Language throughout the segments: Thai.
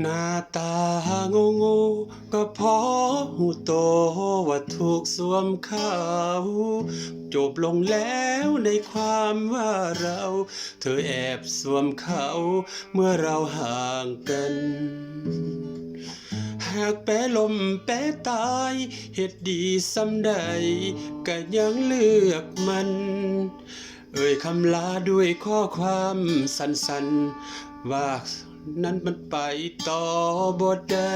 หน้าตาโง่โง่ๆก็เพอหูโตว่าถูกสวมเขาจบลงแล้วในความว่าเรา เธอแอบสวมเขาเมื่อเราห่างกันหากแปรลมแปรตายเหตุดีสำใดก็ยังเลือกมัน เอ่ยคำลาด้วยข้อความสั้นๆว่านั้นมันไปต่อบ่ได้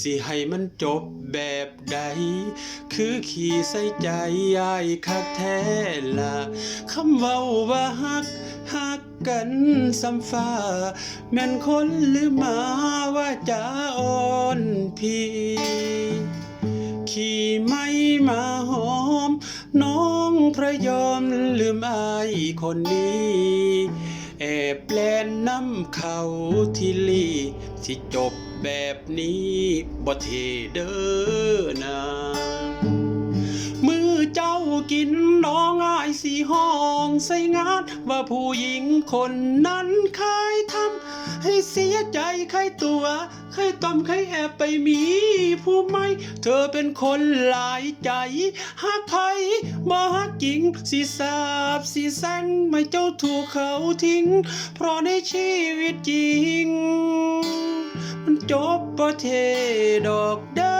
สิให้มันจบแบบใด คือขี่ใส่ใจยายคักแท้ละคำเว้าว่าฮักฮักกันซ้ำฟ้า แม่นคนหรือหมาว่าจะอ่อนพี่ ขี่ไม่มาหอม น้องพระยอมลืมอายคนนี้ บแปลนน้ำเขาที่ลีที่จบแบบนี้บ่เทเด้อนามือเจ้ากินน้องอายสีห้องใส่งานว่าผู้หญิงคนนั้นเคยทำให้เสียใจใครตัวใครต้อมใครแอบไปมีผู้ไม่ เธอเป็นคนหลายใจหักไผบ่ฮั กิ้งสีสาบสีสันไม่เจ้าถูกเขาทิ้ง เพราะในชีวิตจริง มันจบประเทดอกเด้